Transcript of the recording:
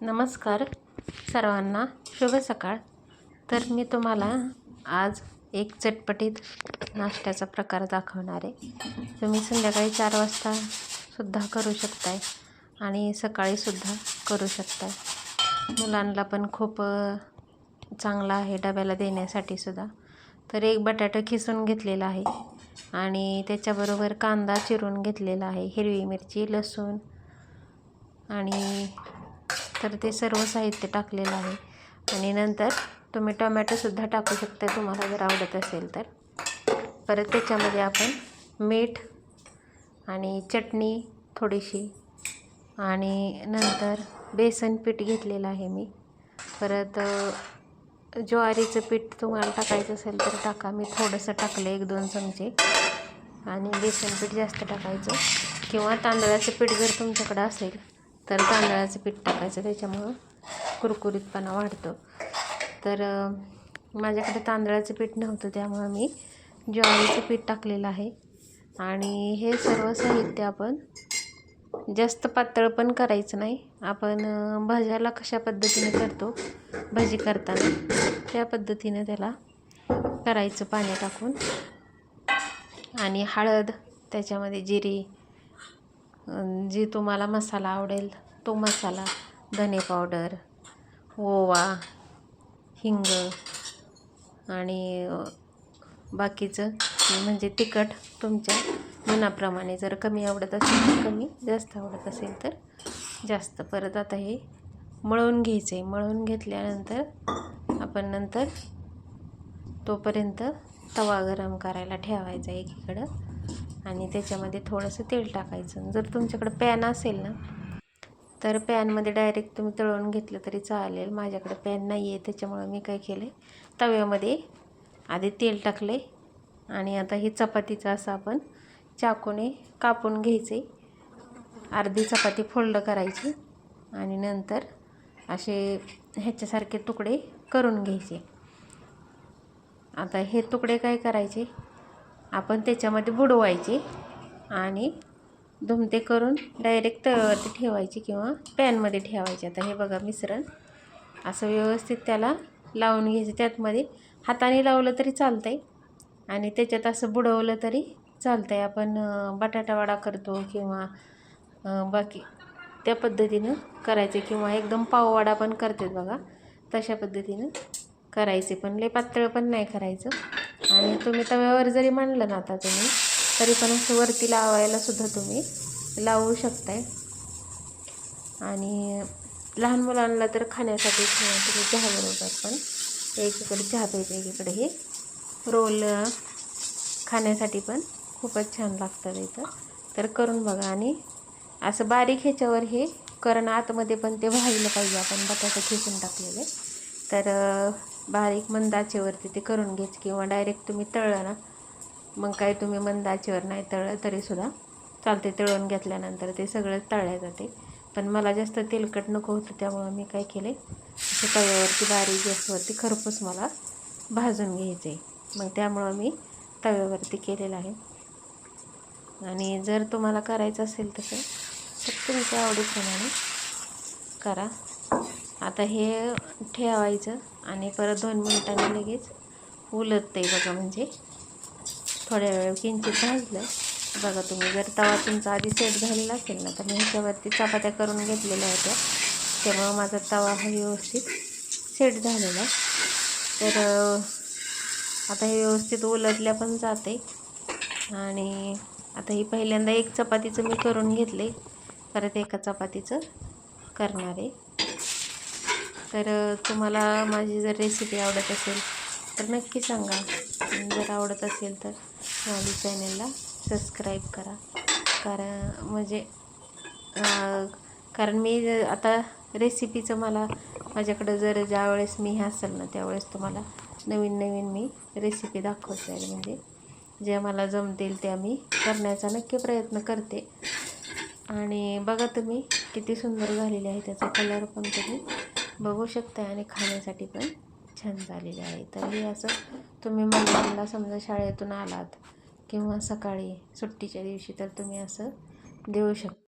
नमस्कार सर्वांना शुभ सकाळ. तर मी तुम्हाला आज एक चटपटीत नाश्त्याचा प्रकार दाखवणार आहे. तुम्ही संध्याकाळी चार वाजता सुद्धा करू शकताय आणि सकाळीसुद्धा करू शकताय. मुलांना पण खूप चांगला आहे डब्याला देण्यासाठी सुद्धा. तर एक बटाटा खिसून घेतलेला आहे आणि त्याच्याबरोबर कांदा चिरून घेतलेला आहे हिरवी मिरची लसूण आणि तर ते सर्व साहित्य टाकलेलं आहे. आणि नंतर तुम्ही टोमॅटोसुद्धा टाकू शकता तुम्हाला जर आवडत असेल तर. परत त्याच्यामध्ये आपण मीठ आणि चटणी थोडीशी आणि नंतर बेसन पीठ घेतलेलं आहे मी. परत ज्वारीचं पीठ तुम्हाला टाकायचं असेल तर टाका. मी थोडंसं टाकलं एक दोन चमचे. आणि बेसन पीठ जास्त टाकायचं. किंवा तांदळाचं पीठ जर तुमच्याकडं असेल तर तांदळाचं पीठ टाकायचं त्याच्यामुळं कुरकुरीतपणा वाढतो. तर माझ्याकडे तांदळाचं पीठ नव्हतं त्यामुळं मी ज्वारीचं पीठ टाकलेलं आहे. आणि हे सर्व साहित्य आपण जास्त पातळ पण करायचं नाही. आपण भाज्याला कशा पद्धतीने करतो भाजी करताना त्या पद्धतीने त्याला करायचं पाणी टाकून. आणि हळद त्याच्यामध्ये जिरी जी तुम्हाला मसाला आवडेल तो मसाला धने पावडर ओवा हिंग आणि बाकीचं म्हणजे तिखट तुमच्या मनाप्रमाणे जर कमी आवडत असेल तर कमी जास्त आवडत असेल तर जास्त. परत आता हे मळून घ्यायचं आहे मळून घेतल्यानंतर आपण नंतर तोपर्यंत तवा गरम करायला ठेवायचा एकीकडं आणि त्याच्यामध्ये थोडंसं तेल टाकायचं. जर तुमच्याकडं पॅन असेल ना तर पॅनमध्ये डायरेक्ट तुम्ही तळून घेतलं तरी चालेल. माझ्याकडे पॅन नाही आहे त्याच्यामुळं मी काय केलं आहे तव्यामध्ये आधी तेल टाकले आणि आता ही चपातीचं असं आपण चाकूने कापून घ्यायचे अर्धी चपाती फोल्ड करायची आणि नंतर असे ह्याच्यासारखे तुकडे करून घ्यायचे. आता हे तुकडे काय करायचे? आपण त्याच्यामध्ये बुडवायचे आणि धुमते करून डायरेक्ट तव्यावरती ठेवायची किंवा पॅनमध्ये ठेवायचे. आता हे बघा मिश्रण. असं व्यवस्थित त्याला लावून घ्यायचं. त्यातमध्ये हाताने लावलं तरी चालतं आहे आणि त्याच्यात असं बुडवलं तरी चालतं आहे आपण बटाटावडा करतो किंवा बाकी त्या पद्धतीनं करायचे. किंवा एकदम पाववाडा पण करतात बघा. तशा पद्धतीनं करायचे. पण लय पातळ पण नाही करायचं. आणि तुम्ही तव्यावर जरी मांडलं ना आता तुम्ही तरी पण असं वरती लावायला सुद्धा तुम्ही लावू शकताय. आणि लहान मुलांना तर खाण्यासाठी किंवा तुम्ही चहाबरोबर पण एकीकडे चहा प्यायचं एकीकडे हे रोल खाण्यासाठी पण खूपच छान लागतं इथं. तर करून बघा आणि असं बारीक ह्याच्यावर हे कारण आतमध्ये पण ते व्हायला पाहिजे आपण बटाटे खेचून टाकलेले. तर बारीक मंदाचेवरती ते करून घ्यायचे किंवा डायरेक्ट तुम्ही तळलं ना मग काय तुम्ही मंदाचीवर नाही तळलं तरीसुद्धा चालते तळून घेतल्यानंतर ते सगळं तळल्या जाते. पण मला जास्त तेलकट नको होतं त्यामुळं मी काय केले असं तव्यावरती बारीक गॅसवरती खरपूस मला भाजून घ्यायचे मग त्यामुळं मी तव्यावरती केलेलं आहे. आणि जर तुम्हाला करायचं असेल तसं तर तुमच्या आवडीप्रमाणे करा. आता हे ठेवायचं आणि परत दोन मिनिटांनी लगेच उलटते बघा म्हणजे. थोड्या वेळ किंचित भाजलं बघा तुम्ही जर तवा तुमचा आधी सेट झालेला असेल ना तर मी ह्याच्यावरती चपात्या करून घेतलेल्या होत्या. त्यामुळं माझा तवा हा व्यवस्थित सेट झालेला. तर आता हे व्यवस्थित उलटल्या पण जाते आणि आता ही पहिल्यांदा एक चपातीचं मी करून घेतले परत एका चपातीचं करणार आहे. तर तुम्हाला माझी जर रेसिपी आवडत असेल तर नक्की सांगा. जर आवडत असेल तर माझ्या चॅनलला सबस्क्राईब करा. कारण म्हणजे कारण मी आता रेसिपीचं मला माझ्याकडं जर ज्यावेळेस मी हे असेल ना त्यावेळेस तुम्हाला नवीन नवीन मी रेसिपी दाखवत. जाईल म्हणजे जे मला जमतील त्या मी करण्याचा नक्की प्रयत्न करते. आणि बघा तुम्ही किती सुंदर झालेले आहे त्याचा कलर पण तुम्ही बघू शकता आणि खाण्यासाठी पण. छान झालेली आहे. तर हे असं तुम्ही मुलांना समजा शाळेतून आलात किंवा सकाळी सुट्टीच्या दिवशी तर तुम्ही असं देऊ शकता.